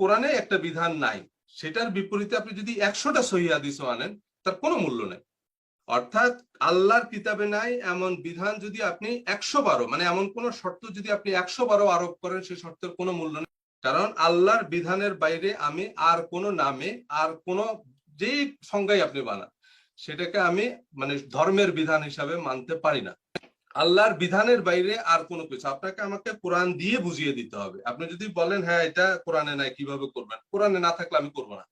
কোরআনে একটা বিধান নাই, সেটার বিপরীতে আপনি যদি একশোটা সহি হাদিসও আনেন, তার কোনো মূল্য নেই। অর্থাৎ আল্লাহর কিতাবে নাই এমন বিধান যদি আপনি একশো বারো মানে এমন কোন শর্ত যদি আপনি একশো বারো আরোপ করেন সেই শর্তের কোনো মূল্য নেই। কারণ আল্লাহর বিধানের বাইরে আমি আর কোন নামে, আর কোন যেই সংজ্ঞাই আপনি বানান, সেটাকে আমি মানে ধর্মের বিধান হিসাবে মানতে পারি না। আল্লাহর বিধানের বাইরে আর কোনো কিছু। আপনাকে আমাকে কোরআন দিয়ে বুঝিয়ে দিতে হবে। আপনি যদি বলেন হ্যাঁ এটা কোরআনে নাই, কীভাবে করবেন? কোরআনে না থাকলে আমি করব না।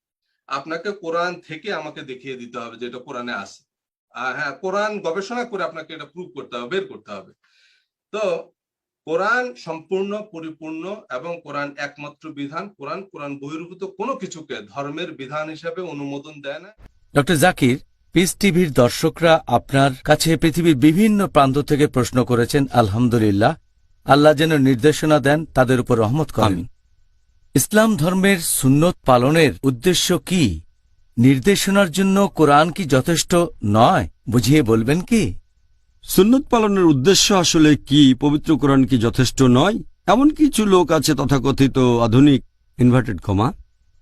আপনাকে কোরআন থেকে আমাকে দেখিয়ে দিতে হবে যে এটা কোরআনে আছে। হ্যাঁ কোরআন গবেষণা করে আপনাকে এটা প্রুভ করতে হবে, বের করতে হবে। তো, কোরআন সম্পূর্ণ, পরিপূর্ণ এবং কোরআন একমাত্র বিধান। কোরআন কোরআন বহির্ভূত কোনো কিছুকে ধর্মের বিধান হিসাবে অনুমোদন দেয় না। ডক্টর জাকির পিস টিভির দর্শকরা আপনার কাছে পৃথিবীর বিভিন্ন প্রান্ত থেকে প্রশ্ন করেছেন আলহামদুলিল্লাহ আল্লাহ যেন নির্দেশনা দেন তাদের উপর রহমত করেন। ইসলাম ধর্মের সুন্নত পালনের উদ্দেশ্য কি? নির্দেশনার জন্য কোরআন কি যথেষ্ট নয় বুঝিয়ে বলবেন কি? সুন্নত পালনের উদ্দেশ্য আসলে কি? পবিত্র কোরআন কি যথেষ্ট নয়? এমন কিছু লোক আছে তথাকথিত আধুনিক ইনভার্টেড ক্ষমা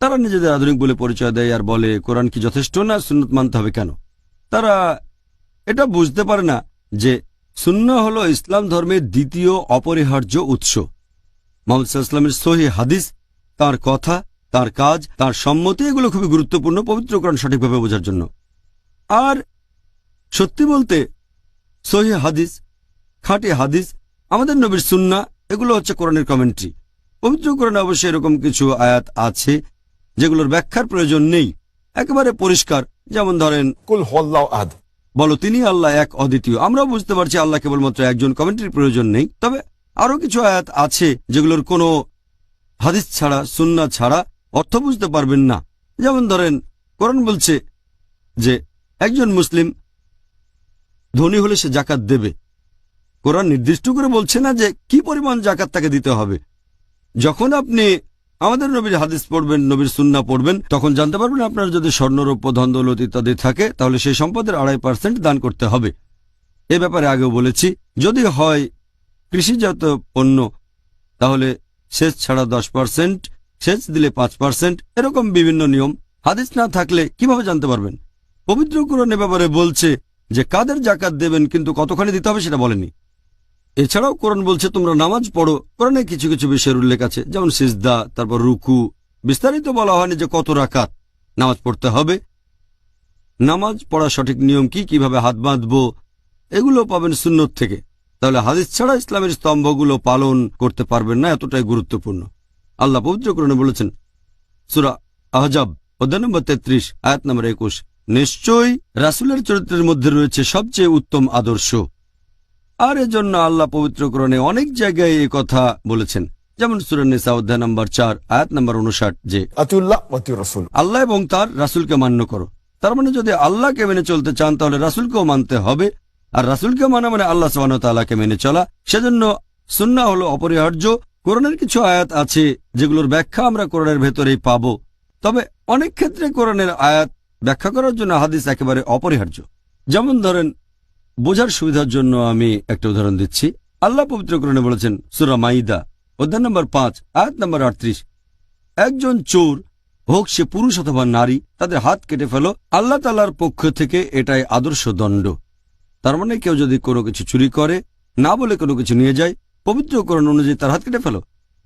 তারা নিজেদের আধুনিক বলে পরিচয় দেয় আর বলে কোরআন কি যথেষ্ট না? সুন্নত মানতে হবে কেন? তারা এটা বুঝতে পারে না যে সুন্ন হল ইসলাম ধর্মের দ্বিতীয় অপরিহার্য উৎস। মোহাম্মদ সহি হাদিস, তার কথা, তার কাজ, তার সম্মতি এগুলো খুবই গুরুত্বপূর্ণ পবিত্র কোরআন সঠিকভাবে বোঝার জন্য। আর সত্যি বলতে সহি হাদিস, খাঁটি হাদিস, আমাদের নবীর সুন্না এগুলো হচ্ছে কোরআনের কমেন্ট্রি পবিত্র কোরআনে অবশ্যই এরকম কিছু আয়াত আছে, যেগুলোর ব্যাখ্যার প্রয়োজন নেই। একেবারে পরিষ্কার। যেমন ধরেন কুল হল্লাহ আদ বলো তিনি আল্লাহ এক অদ্বিতীয়। আমরাও বুঝতে পারছি আল্লাহ কেবলমাত্র একজন কমেন্ট্রির প্রয়োজন নেই। তবে আরও কিছু আয়াত আছে যেগুলোর কোনো হাদিস ছাড়া সুন্না ছাড়া অর্থ বুঝতে পারবেন না। যেমন ধরেন কোরআন বলছে যে একজন মুসলিম ধনী হলে সে জাকাত দেবে। কোরআন নির্দিষ্ট করে বলছে না যে কি পরিমাণ জাকাত তাকে দিতে হবে। যখন আপনি আমাদের নবীর হাদিস পড়বেন, নবীর সুন্না পড়বেন, তখন জানতে পারবেন আপনার যদি স্বর্ণরৌপ্য ধন্দৌলত ইত্যাদি থাকে, তাহলে সেই সম্পদের আড়াই পার্সেন্ট দান করতে হবে। এ ব্যাপারে আগেও বলেছি, যদি হয় কৃষিজাত পণ্য, তাহলে সেচ ছাড়া দশ পার্সেন্ট, সেচ দিলে পাঁচ পার্সেন্ট, এরকম বিভিন্ন নিয়ম। হাদিস না থাকলে কীভাবে জানতে পারবেন? পবিত্র এ ব্যাপারে বলছে যে, কাদের জাকাত দেবেন, কিন্তু কতখানি দিতে হবে সেটা বলেনি। এছাড়াও কোরআন বলছে, তোমরা নামাজ পড়ো। কোরআনে কিছু কিছু বিষয়ের উল্লেখ আছে, যেমন সিজদা, তারপর রুকু। বিস্তারিত বলা হয়নি যে কত রাকাত নামাজ পড়তে হবে। নামাজ পড়া সঠিক নিয়ম কি? কীভাবে হাত বাঁধবো? এগুলো পাবেন সুন্নত থেকে। তাহলে হাদিস ছাড়া ইসলামের স্তম্ভগুলো পালন করতে পারবেন না, এতটাই গুরুত্বপূর্ণ। আল্লাহ পবিত্র কোরআনে বলেছেন, সুরা আহজাব, অধ্যায় নম্বর তেত্রিশ, আয়াত নম্বর একুশ, নিশ্চয়ই রাসুলের চরিত্রের মধ্যে রয়েছে সবচেয়ে উত্তম আদর্শ। আর এজন্য আল্লাহ পবিত্রকরণে অনেক জায়গায় এ কথা বলেছেন। যেমন সুরানিসা অধ্যায় নম্বর চার আয়াত নম্বর উনষাট যে আল্লাহ এবং তার রাসুলকে মান্য করো। তার মানে যদি আল্লাহকে মেনে চলতে চান তাহলে রাসুলকেও মানতে হবে। আর রাসুলকে মানা মানে আল্লাহ সাবানতাল্লাহকে মেনে চলা। সেজন্য সুন্না হলো অপরিহার্য। কোরআনের কিছু আয়াত আছে যেগুলোর ব্যাখ্যা আমরা কোরআনের ভেতরেই পাব। তবে অনেক ক্ষেত্রে কোরআনের আয়াত ব্যাখ্যা করার জন্য হাদিস একেবারে অপরিহার্য। যেমন ধরেন বোঝার সুবিধার জন্য আমি একটা উদাহরণ দিচ্ছি। আল্লাহ পবিত্র কোরআনে বলেছেন, সুরা মাইদা, অধ্যায় নম্বর পাঁচ, আয়াত নম্বর আটত্রিশ। একজন চোর হোক সে পুরুষ অথবা নারী, তাদের হাত কেটে ফেলো। আল্লাহ তালার পক্ষ থেকে এটাই আদর্শ দণ্ড। তার মানে কেউ যদি কোনো কিছু চুরি করে, না বলে কোনো কিছু নিয়ে যায় পবিত্রকরণ অনুযায়ী তার হাত কেটে ফেলো।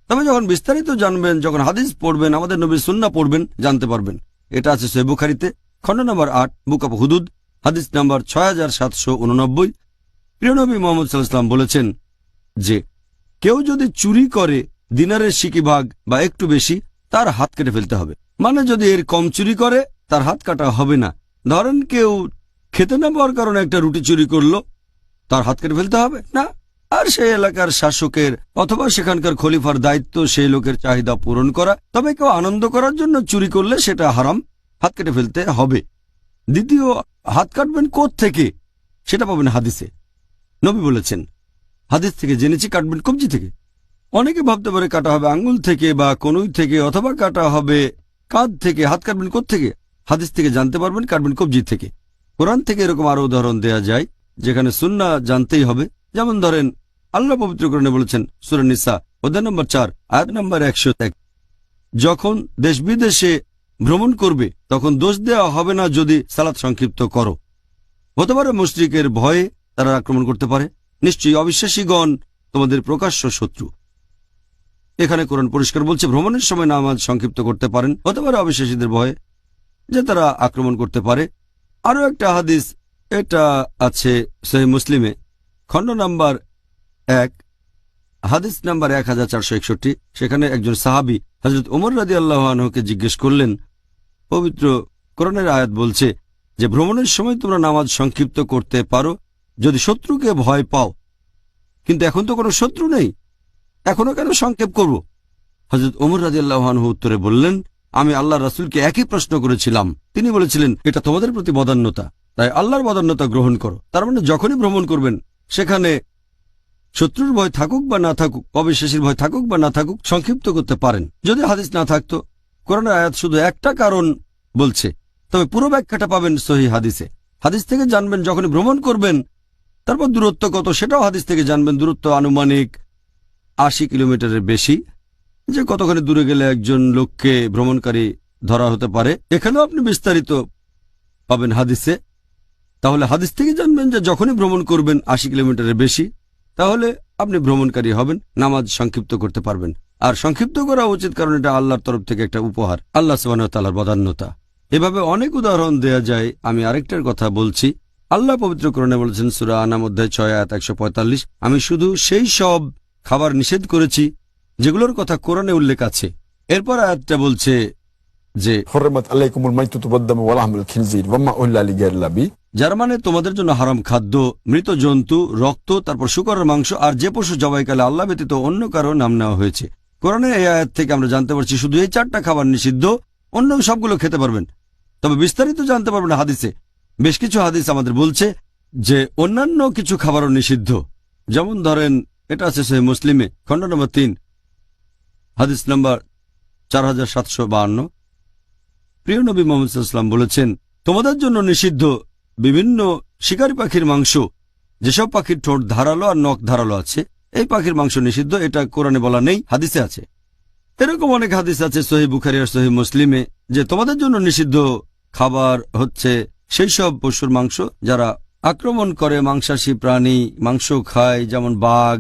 তবে যখন বিস্তারিত জানবেন, যখন হাদিস পড়বেন, আমাদের নবীর সুন্না পড়বেন, জানতে পারবেন। এটা আছে সৈবুখারিতে খণ্ড নম্বর আট, বুক অফ হুদুদ। হাদিস নাম্বার ছয় হাজার সাতশো উননব্বই। প্রিয়নবী মোহাম্মদ সাল্লাহাম বলেছেন যে, কেউ যদি চুরি করে দিনারের সিকি ভাগ বা একটু বেশি, তার হাত কেটে ফেলতে হবে। মানে যদি এর কম চুরি করে, তার হাত কাটা হবে না। ধরেন কেউ খেতে না পাওয়ার কারণে একটা রুটি চুরি করল, তার হাত কেটে ফেলতে হবে? না। আর সেই এলাকার শাসকের অথবা সেখানকার খলিফার দায়িত্ব সেই লোকের চাহিদা পূরণ করা। তবে কেউ আনন্দ করার জন্য চুরি করলে সেটা হারাম, হাত কেটে ফেলতে হবে। দ্বিতীয়, হাত কাটবেন থেকে সেটা পাবেন হাদিসে। নবী বলেছেন, হাদিস থেকে জেনেছি, কাটবেন কবজি থেকে। অনেকে ভাবতে পারে কাটা হবে আঙ্গুল থেকে বা কনুই থেকে, অথবা কাটা হবে কাঁধ থেকে, হাত কাটবেন থেকে হাদিস থেকে জানতে পারবেন, কাটবেন কবজি থেকে। কোরআন থেকে এরকম আরও উদাহরণ দেয়া যায়, যেখানে সুন্না জানতেই হবে। যেমন ধরেন, আল্লাহ পবিত্রকরণে বলেছেন সুরানিসা অধ্যায় নম্বর চার, আয়াত নম্বর একশো এক। যখন দেশ বিদেশে ভ্রমণ করবে, তখন দোষ দেওয়া হবে না যদি সালাত সংক্ষিপ্ত করো। হতে পারে মুশরিকের ভয়ে তারা আক্রমণ করতে পারে। নিশ্চয়ই অবিশ্বাসীগণ তোমাদের প্রকাশ্য শত্রু। এখানে কোরআন পরিষ্কার বলছে, ভ্রমণের সময় নামাজ সংক্ষিপ্ত করতে পারেন। হতে পারে অবিশ্বাসীদের ভয়ে যে তারা আক্রমণ করতে পারে। আরও একটা হাদিস, এটা আছে সহি মুসলিমে, খণ্ড নাম্বার এক, হাদিস নাম্বার এক সেখানে একজন সাহাবি হজরত উমর রাজি আল্লাহকে জিজ্ঞেস করলেন পবিত্র কোরআনের আয়াত বলছে যে, ভ্রমণের সময় তোমরা নামাজ সংক্ষিপ্ত করতে পারো, যদি শত্রুকে ভয় পাও। কিন্তু এখন তো কোনো শত্রু নেই। এখনও কেন সংক্ষেপ করব? হজরত ওমর রাজি আল্লাহানহু উত্তরে বললেন, আমি আল্লাহ রাসুলকে একই প্রশ্ন করেছিলাম। তিনি বলেছিলেন, এটা তোমাদের প্রতি বদান্যতা। তাই আল্লাহর বদান্যতা গ্রহণ করো। তার মানে যখনই ভ্রমণ করবেন, সেখানে শত্রুর ভয় থাকুক বা না থাকুক, অবিশ্বাসীর ভয় থাকুক বা না থাকুক, সংক্ষিপ্ত করতে পারেন। যদি হাদিস না থাকতো কোরআনের আয়াত শুধু একটা কারণ বলছে, তবে পুরো ব্যাখ্যাটা পাবেন সহি হাদিসে। হাদিস থেকে জানবেন যখনই ভ্রমণ করবেন, তারপর দূরত্ব কত সেটাও হাদিস থেকে জানবেন, দূরত্ব আনুমানিক আশি কিলোমিটারের বেশি, যে কতখানি দূরে গেলে একজন লোককে ভ্রমণকারী ধরা হতে পারে, এখানেও আপনি বিস্তারিত পাবেন হাদিসে। তাহলে হাদিস থেকে জানবেন যে যখনই ভ্রমণ করবেন আশি কিলোমিটারের বেশি, তাহলে আপনি ভ্রমণকারী হবেন, নামাজ সংক্ষিপ্ত করতে পারবেন। আর সংক্ষিপ্ত করা উচিত কারণ এটা আল্লাহর তরফ থেকে একটা উপহার আল্লাহ সুবাহতালার বদান্যতা এভাবে অনেক উদাহরণ দেয়া যায় আমি আরেকটার কথা বলছি। আল্লাহ পবিত্র করণে বলেছেন সুরা আনা অধ্যায় ছয় আয়াত একশো আমি শুধু সেই সব খাবার নিষেধ করেছি যেগুলোর কথা কোরআনে উল্লেখ আছে। এরপর আয়াতটা বলছে যে যার মানে তোমাদের জন্য হারাম খাদ্য মৃত জন্তু রক্ত তারপর শুকরের মাংস আর যে পশু জবাইকালে আল্লাহ ব্যতীত অন্য কারও নাম নেওয়া হয়েছে। কোরআনের এই আয়াত থেকে আমরা জানতে পারছি শুধু এই চারটা খাবার নিষিদ্ধ অন্য সবগুলো খেতে পারবেন। তবে বিস্তারিত জানতে পারবেন হাদিসে। বেশ কিছু হাদিস আমাদের বলছে যে, অন্যান্য কিছু খাবারও নিষিদ্ধ। যেমন ধরেন, এটা আছে সহি মুসলিমে, খণ্ড নম্বর তিন, হাদিস নম্বর চার হাজার সাতশো বাহান্ন। প্রিয় নবী মোহাম্মদ সাল্লাম বলেছেন, তোমাদের জন্য নিষিদ্ধ বিভিন্ন শিকারী পাখির মাংস, যেসব পাখির ঠোঁট ধারালো আর নখ ধারালো আছে এই পাখির মাংস নিষিদ্ধ, এটা কোরআনে বলা নেই, হাদিসে আছে। এরকম অনেক হাদিস আছে সহি বুখারি আর সহি মুসলিমে, যে তোমাদের জন্য নিষিদ্ধ খাবার হচ্ছে সেই সব পশুর মাংস যারা আক্রমণ করে মাংসাশী প্রাণী, মাংস খায়, যেমন বাঘ,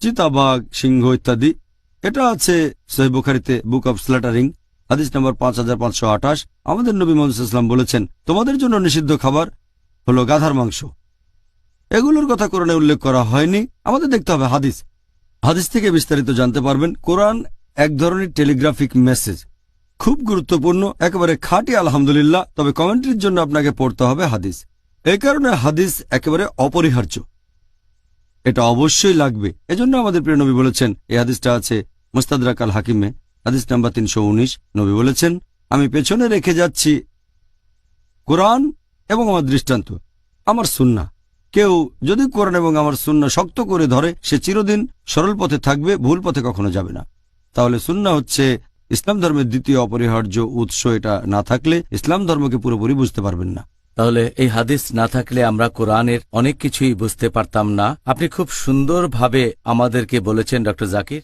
চিতাবাঘ, সিংহ ইত্যাদি। এটা আছে সহি বুখারিতে, বুক অব স্ল্যাটারিং, হাদিস নম্বর পাঁচ হাজার পাঁচশো আঠাশ। আমাদের নবী মোহাম্মদ ইসলাম বলেছেন, তোমাদের জন্য নিষিদ্ধ খাবার হলো গাধার মাংস। এগুলোর কথা কোরআনে উল্লেখ করা হয়নি। আমাদের দেখতে হবে হাদিস। হাদিস থেকে বিস্তারিত জানতে পারবেন কোরআন এক ধরনের টেলিগ্রাফিক মেসেজ। খুব গুরুত্বপূর্ণ, একেবারে খাঁটি, আলহামদুলিল্লাহ। তবে কমেন্ট্রির জন্য আপনাকে পড়তে হবে হাদিস। এই কারণে হাদিস একেবারে অপরিহার্য। এটা অবশ্যই লাগবে। এজন্য আমাদের প্রিয় নবী বলেছেন এই হাদিসটা আছে মুস্তাদরাক আল হাকিমে, হাদিস নাম্বার তিনশো উনিশ। নবী বলেছেন, আমি পেছনে রেখে যাচ্ছি কোরআন এবং আমার দৃষ্টান্ত, আমার সুন্না কেউ যদি কোরআন এবং আমার শূন্য শক্ত করে ধরে, সে চিরদিন সরল পথে থাকবে, ভুল পথে কখনো যাবে না। তাহলে শূন্য হচ্ছে ইসলাম ধর্মের দ্বিতীয় অপরিহার্য উৎস, এটা না থাকলে ইসলাম ধর্মকে পুরোপুরি বুঝতে পারবেন না। তাহলে এই হাদিস না থাকলে আমরা কোরআনের অনেক কিছুই বুঝতে পারতাম না। আপনি খুব সুন্দরভাবে আমাদেরকে বলেছেন, ডক্টর জাকির।